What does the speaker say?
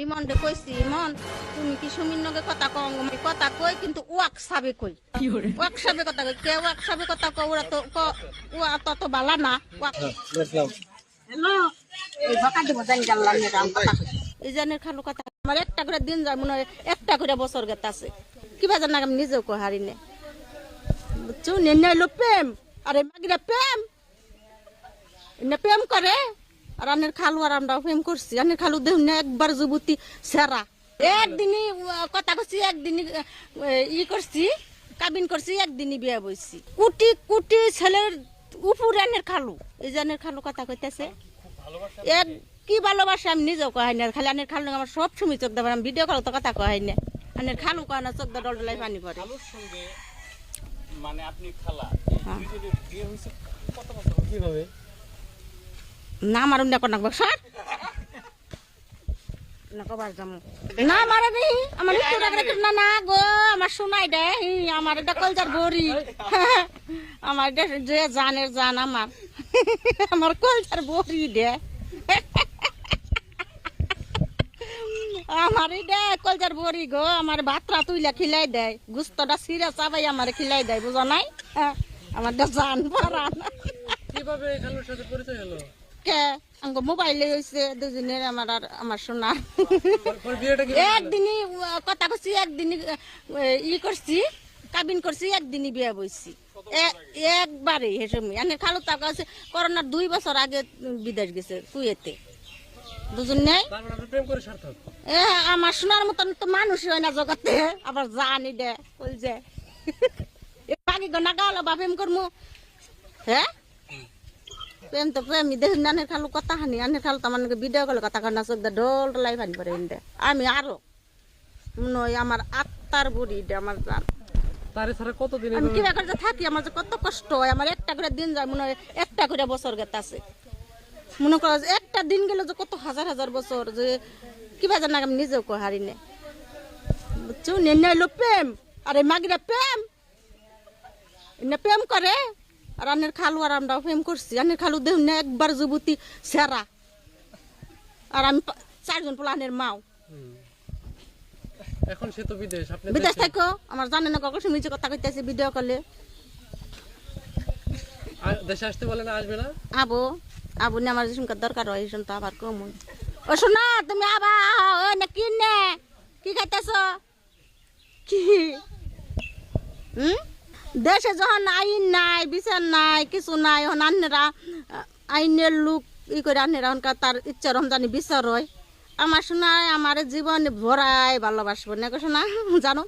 ইমনরে কইছি ইমন তুমি কি সুমির নগে কথা কও আমি কথা কই কিন্তু ওয়াক সাবে কই? ওয়াক সাবে কথা কই? কে ওয়াক সাবে কথা কও? ওরা তো ক- ওয়া তত বালা না। হ্যালো এই ভাকা দিব জানি জানলাম কথা। এই জানের খালু কথা আমার একটা করে দিন যায় মনে হয় একটা করে বছর গেত আছে কি বাজার না আমি নিজেও কই হারি নে। বুঝছ? প্রেম। আরে মাগিরা প্রেম। এনে প্রেম করে। আর আনের খালু আর আমরা প্রেম করছি। আনের খালু দেহ একবার যুবতী সেরা। একদিনই কথা করছি একদিনই ই করছি কাবিন করছি একদিনই বিয়ে বইছি। কুটি কুটি ছেলের উপর আনের খালু। এই যে আনের খালু কথা কইতেছে। এক কি ভালোবাসা আমি নিজেও কহাই না খালি আনের খালু আমার সব সময় চোখ দেবার আমি ভিডিও কল তো কথা কহাই না আনের খালু কয় না চোখ দা ডল ডলাই পানি পড়ে। মানে আপনি খালা। হ্যাঁ। বিয়ে কত বছর? কীভাবে? না বসার না যাব। না আমার না দে বড়ি। জান দে। বড়ি গো আমার ভাতরা তুইলা খিলাই দেয় গুস্তটা সিরা চাবাই আমার খিলাই দেয় বুঝো নাই? হ্যাঁ, আমার জান পরিচয় হলো? কে? আঙ্গ মোবাইলে হয়েছে দুজনের আমার আর আমার পরে একদিনই কথা করছি একদিনই, ই করছি, কাবিন করছি, একদিনই বিয়ে বইছি। একবারে হেসমি আনে খালু টাকা আছে, করোনার দুই বছর আগে বিদেশ গেছে কুয়েতে। দুজন নেই? এ, আমার সোনার মতন তো মানুষ হয় না জগতে। আবার জানি দে এ, বাকি গনা গাওয়ালা বা প্রেম করমু। হ্যাঁ? প্রেম তো প্রেম দেহ নানের খালু কথা হানি আনের খালু তার মানে ভিডিও কলে কথা কান্না চোখ দে ডোল লাই পানি পরে দে আমি আরও নই আমার আত্মার বুড়ি আমার তারে ছাড়া কতদিন আমি কিবা করে থাকি আমার যে কত কষ্ট হয় আমার একটা করে দিন যায় মনে হয় একটা করে বছর গেতে আছে মনে করো যে একটা দিন গেলে যে কত হাজার হাজার বছর যে কিবা জানা আমি নিজেও কই হারি নে। বুঝছ? নে লো প্রেম আরে মাগিরা প্রেম। এনে প্রেম করে। আর আনের খালু আর আমরা প্রেম করছি। আনের খালু দেহ না একবার যুবতী সেরা। আর আমি চারজন পোলানের মাও। এখন সে তো বিদেশ আপনি বিদেশ দেশে। থাকো আমার জানে না কখন শুনেছি কথা কইতেছে ভিডিও কলে দেশে আসতে বলে না আসবে না? আবো আবু নে আমার যেসব দরকার হয় সেসব তো আবার কম ও শোনা তুমি আবার ও না কি নে? কি খাইতেছ? কি? হুম? দেশে যখন আইন নাই, বিচার নাই, কিছু নাই, এখন আন্নেরা, আইনের লোক ই করে আন্নেরা হনকার তার ইচ্ছা রমজানি বিচার হয়। আমার শোনায়, আমার জীবন ভরাই ভালোবাসবো। না শোনা, জানো?